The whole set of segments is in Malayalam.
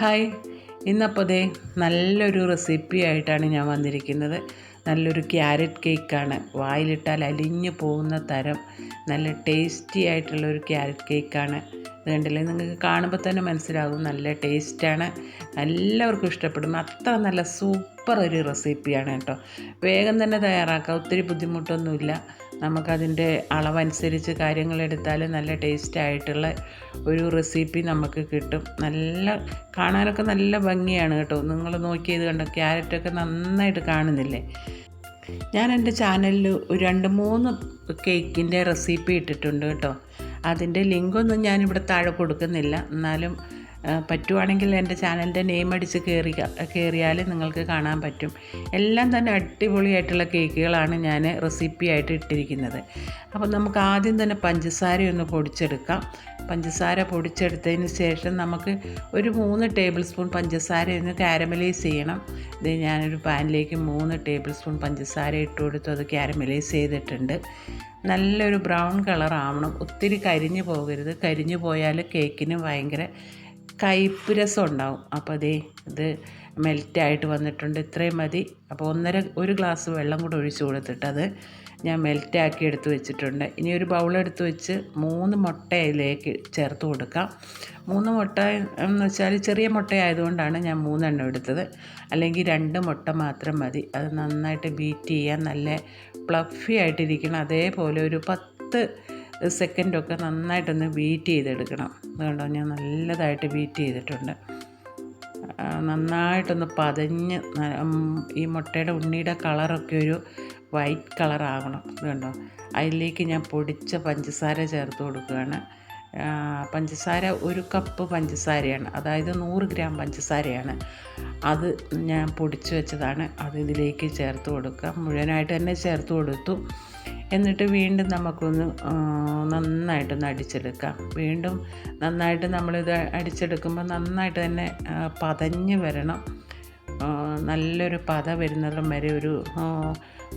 ഹായ്. ഇന്നപ്പോൾ ദേ നല്ലൊരു റെസിപ്പി ആയിട്ടാണ് ഞാൻ വന്നിരിക്കുന്നത്. നല്ലൊരു ക്യാരറ്റ് കേക്കാണ് വായിലിട്ടാൽ അലിഞ്ഞു പോകുന്ന തരം നല്ല ടേസ്റ്റി ആയിട്ടുള്ള ഒരു ക്യാരറ്റ് കേക്കാണ് ഇത് കണ്ടില്ലേ? നിങ്ങൾക്ക് കാണുമ്പോൾ തന്നെ മനസ്സിലാകും. നല്ല ടേസ്റ്റാണ് എല്ലാവർക്കും ഇഷ്ടപ്പെടും അത്ര നല്ല സൂപ്പർ ഒരു റെസിപ്പിയാണ് കേട്ടോ. വേഗം തന്നെ തയ്യാറാക്കാം. ഒത്തിരി ബുദ്ധിമുട്ടൊന്നുമില്ല. നമുക്കതിന്റെ അളവനുസരിച്ച് കാര്യങ്ങൾ എടുത്താൽ നല്ല ടേസ്റ്റ് ആയിട്ടുള്ള ഒരു റെസിപ്പി നമുക്ക് കിട്ടും. നല്ല കാണാനൊക്കെ നല്ല ഭംഗിയാണ് കേട്ടോ. നിങ്ങൾ നോക്കിയത് കണ്ടോ? ക്യാരറ്റൊക്കെ നന്നായിട്ട് കാണുന്നില്ലേ? ഞാൻ എന്റെ ചാനലിൽ ഒരു രണ്ട് മൂന്ന് കേക്കിന്റെ റെസിപ്പി ഇട്ടിട്ടുണ്ട് കേട്ടോ. അതിന്റെ ലിങ്കൊന്നും ഞാനിവിടെ താഴെ കൊടുക്കുന്നില്ല. എന്നാലും പറ്റുവാണെങ്കിൽ എന്റെ ചാനലിന്റെ നെയിം അടിച്ച് കയറി കയറിയാൽ നിങ്ങൾക്ക് കാണാൻ പറ്റും. എല്ലാം തന്നെ അടിപൊളിയായിട്ടുള്ള കേക്കുകളാണ് ഞാൻ റെസിപ്പി ആയിട്ട് ഇട്ടിരിക്കുന്നത്. അപ്പോൾ നമുക്ക് ആദ്യം തന്നെ പഞ്ചസാരയൊന്ന് പൊടിച്ചെടുക്കാം. പഞ്ചസാര പൊടിച്ചെടുത്തതിന് ശേഷം നമുക്ക് ഒരു മൂന്ന് ടേബിൾ സ്പൂൺ പഞ്ചസാര ഒന്ന് കാരമലൈസ് ചെയ്യണം. ഇത് ഞാനൊരു പാനിലേക്ക് മൂന്ന് ടേബിൾ സ്പൂൺ പഞ്ചസാര ഇട്ട് കൊടുത്തു. അത് കാരമലൈസ് ചെയ്തിട്ടുണ്ട്. നല്ലൊരു ബ്രൗൺ കളറാവണം ഒത്തിരി കരിഞ്ഞു പോകരുത്. കരിഞ്ഞു പോയാൽ കേക്കിന് ഭയങ്കര കയ്പ്പ് രസം ഉണ്ടാവും അപ്പോൾ അതേ ഇത് മെൽറ്റായിട്ട് വന്നിട്ടുണ്ട്. ഇത്രയും മതി. അപ്പോൾ ഒന്നര ഒരു ഗ്ലാസ് വെള്ളം കൂടെ ഒഴിച്ച് കൊടുത്തിട്ട് അത് ഞാൻ മെൽറ്റാക്കി എടുത്ത് വെച്ചിട്ടുണ്ട്. ഇനി ഒരു ബൗളെടുത്ത് വെച്ച് മൂന്ന് മുട്ട ഇതിലേക്ക് ചേർത്ത് കൊടുക്കാം. മൂന്ന് മുട്ട എന്ന് വെച്ചാൽ ചെറിയ മുട്ട ആയതുകൊണ്ടാണ് ഞാൻ മൂന്നെണ്ണം എടുത്തത്. അല്ലെങ്കിൽ രണ്ട് മുട്ട മാത്രം മതി. അത് നന്നായിട്ട് ബീറ്റ് ചെയ്യാൻ നല്ല പ്ലഫി ആയിട്ടിരിക്കണം. അതേപോലെ ഒരു പത്ത് സെക്കൻഡൊക്കെ നന്നായിട്ടൊന്ന് ബീറ്റ് ചെയ്തെടുക്കണം. അതുകൊണ്ടോ ഞാൻ നല്ലതായിട്ട് ബീറ്റ് ചെയ്തിട്ടുണ്ട്. നന്നായിട്ടൊന്ന് പതഞ്ഞ് ഈ മുട്ടയുടെ ഉണ്ണിയുടെ കളറൊക്കെ ഒരു വൈറ്റ് കളറാകണം അതുകൊണ്ടോ കണ്ടോ അതിലേക്ക് ഞാൻ പൊടിച്ച പഞ്ചസാര ചേർത്ത് കൊടുക്കുകയാണ്. പഞ്ചസാര ഒരു കപ്പ് പഞ്ചസാരയാണ്. അതായത് നൂറ് ഗ്രാം പഞ്ചസാരയാണ്. അത് ഞാൻ പൊടിച്ച് വെച്ചതാണ്. അത് ഇതിലേക്ക് ചേർത്ത് കൊടുക്കുക. മുഴുവനായിട്ട് തന്നെ ചേർത്ത് കൊടുത്തു. എന്നിട്ട് വീണ്ടും നമുക്കൊന്ന് നന്നായിട്ടൊന്ന് അടിച്ചെടുക്കാം. വീണ്ടും നന്നായിട്ട് നമ്മളിത് അടിച്ചെടുക്കുമ്പോൾ നന്നായിട്ട് തന്നെ പതഞ്ഞ് വരണം. നല്ലൊരു പത വരുന്നിടം വരെ ഒരു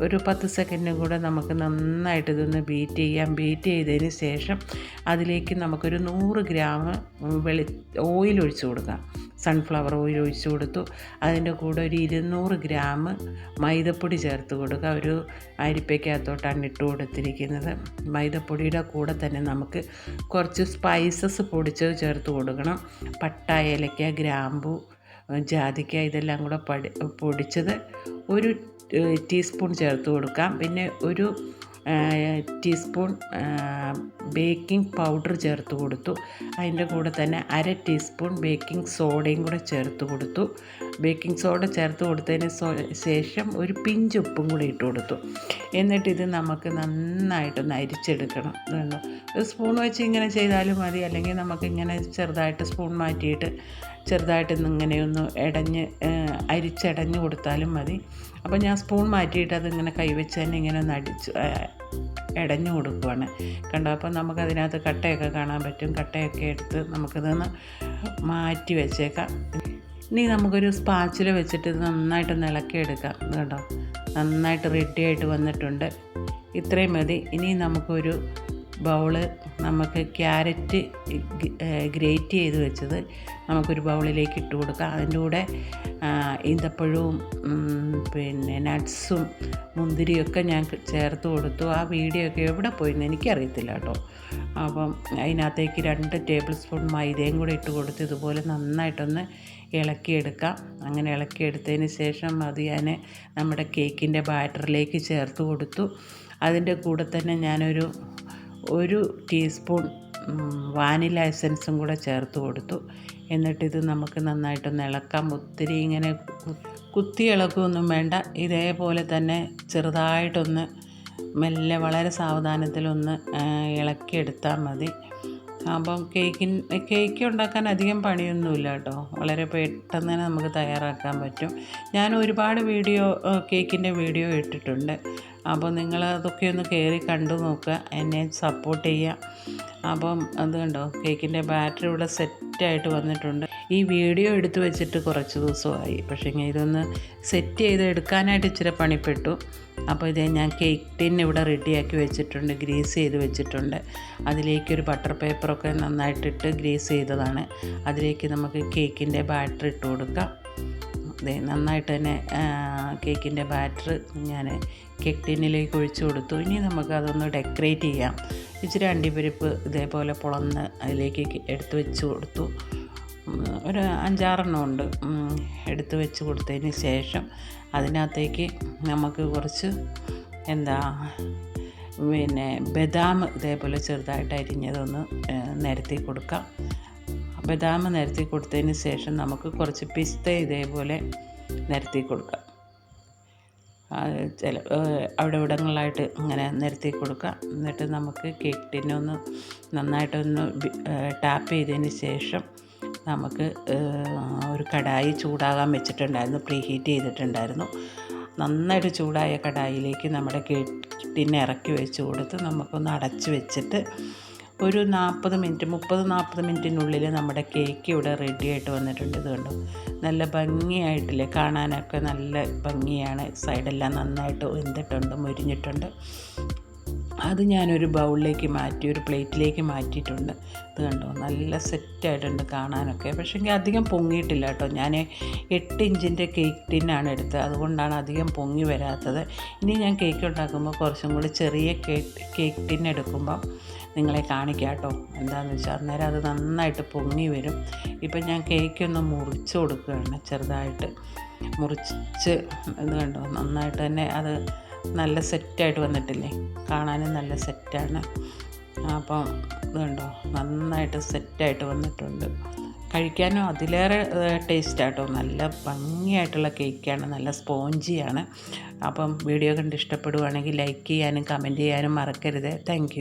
ഒരു പത്ത് സെക്കൻഡും കൂടെ നമുക്ക് നന്നായിട്ട് ഇതൊന്ന് ബീറ്റ് ചെയ്യാം. ബീറ്റ് ചെയ്തതിന് ശേഷം അതിലേക്ക് നമുക്കൊരു നൂറ് ഗ്രാം വെളി ഓയിൽ ഒഴിച്ചു കൊടുക്കാം. സൺഫ്ലവർ ഓയിൽ ഒഴിച്ചു കൊടുത്തു. അതിന്റെ കൂടെ ഒരു ഇരുന്നൂറ് ഗ്രാം മൈദപ്പൊടി ചേർത്ത് കൊടുക്കുക. ഒരു അരിപ്പയ്ക്കകത്തോട്ടാണ് ഇട്ട് കൊടുത്തിരിക്കുന്നത്. മൈദപ്പൊടിയുടെ കൂടെ തന്നെ നമുക്ക് കുറച്ച് സ്പൈസസ് പൊടിച്ചത് ചേർത്ത് കൊടുക്കണം. പട്ട ഏലക്ക ഗ്രാമ്പു ജാതിക്ക ഇതെല്ലാം കൂടെ പടി പൊടിച്ചത് ഒരു ടീസ്പൂൺ ചേർത്ത് കൊടുക്കാം. പിന്നെ ഒരു ടീസ്പൂൺ ബേക്കിംഗ് പൗഡർ ചേർത്ത് കൊടുത്തു. അതിന്റെ കൂടെ തന്നെ അര ടീസ്പൂൺ ബേക്കിംഗ് സോഡയും കൂടെ ചേർത്ത് കൊടുത്തു. ബേക്കിംഗ് സോഡ ചേർത്ത് കൊടുത്തതിന് ശേഷം ഒരു പിഞ്ച് ഉപ്പും കൂടി ഇട്ട് കൊടുത്തു. എന്നിട്ട് ഇത് നമുക്ക് നന്നായിട്ടൊന്ന് അരിച്ചെടുക്കണം ഒരു സ്പൂൺ വെച്ച് ഇങ്ങനെ ചെയ്താലും മതി. അല്ലെങ്കിൽ നമുക്ക് ഇങ്ങനെ ചെറുതായിട്ട് സ്പൂൺ മാറ്റിയിട്ട് ചെറുതായിട്ട് ഇങ്ങനെയൊന്ന് ഇടഞ്ഞ് അരിച്ചടഞ്ഞ് കൊടുത്താലും മതി. അപ്പോൾ ഞാൻ സ്പൂൺ മാറ്റിയിട്ട് അതിങ്ങനെ കൈവച്ച് തന്നെ ഇങ്ങനെ ഒന്ന് അടിച്ച് ഇടഞ്ഞു കൊടുക്കുവാണ്. കണ്ടോ? അപ്പം നമുക്കതിനകത്ത് കട്ടയൊക്കെ കാണാൻ പറ്റും. കട്ടയൊക്കെ എടുത്ത് നമുക്കിതൊന്ന് മാറ്റി വെച്ചേക്കാം. ഇനി നമുക്കൊരു സ്പാച്ചിൽ വെച്ചിട്ട് ഇത് നന്നായിട്ട് ഇളക്കിയെടുക്കാം ഇത് കണ്ടോ? നന്നായിട്ട് റെഡി ആയിട്ട് വന്നിട്ടുണ്ട്. ഇത്രയും മതി. ഇനി നമുക്കൊരു ബൗൾ നമുക്ക് ക്യാരറ്റ് ഗ്രേറ്റ് ചെയ്ത് വെച്ചത് നമുക്കൊരു ബൗളിലേക്ക് ഇട്ട് കൊടുക്കാം. അതിന്റെ കൂടെ ഈന്തപ്പഴവും പിന്നെ നട്ട്സും മുന്തിരിയൊക്കെ ഞാൻ ചേർത്ത് കൊടുത്തു. ആ വീഡിയോ ഒക്കെ എവിടെ പോയിന്ന് എനിക്കറിയത്തില്ല കേട്ടോ. അപ്പം അതിനകത്തേക്ക് രണ്ട് ടേബിൾ സ്പൂൺ മൈദയും കൂടെ ഇട്ട് കൊടുത്ത് ഇതുപോലെ നന്നായിട്ടൊന്ന് ഇളക്കിയെടുക്കാം. അങ്ങനെ ഇളക്കിയെടുത്തതിന് ശേഷം അത് ഞാൻ നമ്മുടെ കേക്കിന്റെ ബാറ്ററിലേക്ക് ചേർത്ത് കൊടുത്തു. അതിന്റെ കൂടെ തന്നെ ഞാനൊരു ഒരു ടീസ്പൂൺ വാനില എസൻസും കൂടെ ചേർത്ത് കൊടുത്തു. എന്നിട്ടിത് നമുക്ക് നന്നായിട്ടൊന്ന് ഇളക്കാം. ഒത്തിരി ഇങ്ങനെ കുത്തി ഇളക്കുകയൊന്നും വേണ്ട. ഇതേപോലെ തന്നെ ചെറുതായിട്ടൊന്ന് മെല്ലെ വളരെ സാവധാനത്തിലൊന്ന് ഇളക്കിയെടുത്താൽ മതി. അപ്പം കേക്കിന് കേക്ക് ഉണ്ടാക്കാൻ അധികം പണിയൊന്നുമില്ല കേട്ടോ. വളരെ പെട്ടെന്ന് തന്നെ നമുക്ക് തയ്യാറാക്കാൻ പറ്റും. ഞാൻ ഒരുപാട് വീഡിയോ കേക്കിന്റെ വീഡിയോ ഇട്ടിട്ടുണ്ട്. അപ്പോൾ നിങ്ങൾ അതൊക്കെ ഒന്ന് കയറി കണ്ടു നോക്കുക എന്നെ സപ്പോർട്ട് ചെയ്യുക. അപ്പം അത് കണ്ടോ കേക്കിന്റെ ബാറ്ററി ഇവിടെ സെറ്റായിട്ട് വന്നിട്ടുണ്ട്. ഈ വീഡിയോ എടുത്തു വെച്ചിട്ട് കുറച്ച് ദിവസമായി. പക്ഷേ ഇതൊന്ന് സെറ്റ് ചെയ്ത് എടുക്കാനായിട്ട് ഇച്ചിരി പണിപ്പെട്ടു. അപ്പോൾ ഇത് ഞാൻ കേക്ക് ടിൻ ഇവിടെ റെഡിയാക്കി വെച്ചിട്ടുണ്ട് ഗ്രീസ് ചെയ്ത് വെച്ചിട്ടുണ്ട്. അതിലേക്കൊരു ബട്ടർ പേപ്പറൊക്കെ നന്നായിട്ടിട്ട് ഗ്രീസ് ചെയ്തതാണ്. അതിലേക്ക് നമുക്ക് കേക്കിന്റെ ബാറ്ററി ഇട്ട് കൊടുക്കാം. നന്നായിട്ട് തന്നെ കേക്കിന്റെ ബാറ്റർ ഞാൻ കേക്ക് ടിന്നിലേക്ക് ഒഴിച്ചു കൊടുത്തു. ഇനി നമുക്ക് അതൊന്ന് ഡെക്കറേറ്റ് ചെയ്യാം. ഇച്ചിരി അണ്ടിപ്പരിപ്പ് ഇതേപോലെ പൊളന്ന് അതിലേക്ക് എടുത്ത് വെച്ച് കൊടുത്തു. ഒരു അഞ്ചാറെണ്ണം ഉണ്ട്. എടുത്ത് വെച്ച് കൊടുത്തതിന് ശേഷം അതിനകത്തേക്ക് നമുക്ക് കുറച്ച് എന്താ പിന്നെ ബദാം ഇതേപോലെ ചെറുതായിട്ട് അരിഞ്ഞതൊന്ന് നിരത്തി കൊടുക്കാം. ബദാം നിരത്തി കൊടുത്തതിന് ശേഷം നമുക്ക് കുറച്ച് പിസ്ത ഇതേപോലെ നിരത്തി കൊടുക്കാം. ചില അവിടെ ഇവിടങ്ങളിലായിട്ട് ഇങ്ങനെ നിരത്തി കൊടുക്കുക എന്നിട്ട് നമുക്ക് കേക്ക് ടിന്നൊന്ന് നന്നായിട്ടൊന്ന് ടാപ്പ് ചെയ്തതിന് ശേഷം നമുക്ക് ഒരു കടായി ചൂടാകാൻ വെച്ചിട്ടുണ്ടായിരുന്നു. പ്രീ ഹീറ്റ് ചെയ്തിട്ടുണ്ടായിരുന്നു. നന്നായിട്ട് ചൂടായ കടായിലേക്ക് നമ്മുടെ കേക്ക് ടിന്ന് ഇറക്കി വെച്ച് കൊടുത്ത് നമുക്കൊന്ന് അടച്ച് വെച്ചിട്ട് ഒരു നാൽപ്പത് മിനിറ്റ് മുപ്പത് നാൽപ്പത് മിനിറ്റിനുള്ളിൽ നമ്മുടെ കേക്ക് ഇവിടെ റെഡി ആയിട്ട് വന്നിട്ടുണ്ട്. ഇത് കണ്ടോ? നല്ല ഭംഗിയായിട്ടില്ലേ? കാണാനൊക്കെ നല്ല ഭംഗിയാണ്. സൈഡെല്ലാം നന്നായിട്ട് വെന്തിട്ടുണ്ട് മുരിഞ്ഞിട്ടുണ്ട്. അത് ഞാനൊരു ബൗളിലേക്ക് മാറ്റി ഒരു പ്ലേറ്റിലേക്ക് മാറ്റിയിട്ടുണ്ട്. ഇത് കണ്ടോ? നല്ല സെറ്റായിട്ടുണ്ട് കാണാനൊക്കെ. പക്ഷേ അധികം പൊങ്ങിയിട്ടില്ല കേട്ടോ. ഞാൻ എട്ട് ഇഞ്ചിന്റെ കേക്ക് ടിന്നാണ് എടുത്തത്. അതുകൊണ്ടാണ് അധികം പൊങ്ങി വരാത്തത്. ഇനി ഞാൻ കേക്ക് ഉണ്ടാക്കുമ്പോൾ കുറച്ചും കൂടി ചെറിയ കേക്ക് കേക്ക് ടിൻ എടുക്കുമ്പം നിങ്ങളെ കാണിക്കാം കേട്ടോ. എന്താണെന്ന് വെച്ചാൽ അന്നേരം അത് നന്നായിട്ട് പൊങ്ങി വരും. ഇപ്പം ഞാൻ കേക്ക് ഒന്ന് മുറിച്ച് കൊടുക്കുകയാണ് ചെറുതായിട്ട്. മുറിച്ച് ഇത് കണ്ടോ? നന്നായിട്ട് തന്നെ അത് നല്ല സെറ്റായിട്ട് വന്നിട്ടില്ലേ? കാണാനും നല്ല സെറ്റാണ്. അപ്പം ഇതുണ്ടോ? നന്നായിട്ട് സെറ്റായിട്ട് വന്നിട്ടുണ്ട്. കഴിക്കാനും അതിലേറെ ടേസ്റ്റാട്ടോ. നല്ല ഭംഗിയായിട്ടുള്ള കേക്കാണ്. നല്ല സ്പോഞ്ചിയാണ്. അപ്പം വീഡിയോ കണ്ട് ഇഷ്ടപ്പെടുവാണെങ്കിൽ ലൈക്ക് ചെയ്യാനും കമന്റ് ചെയ്യാനും മറക്കരുത്. താങ്ക്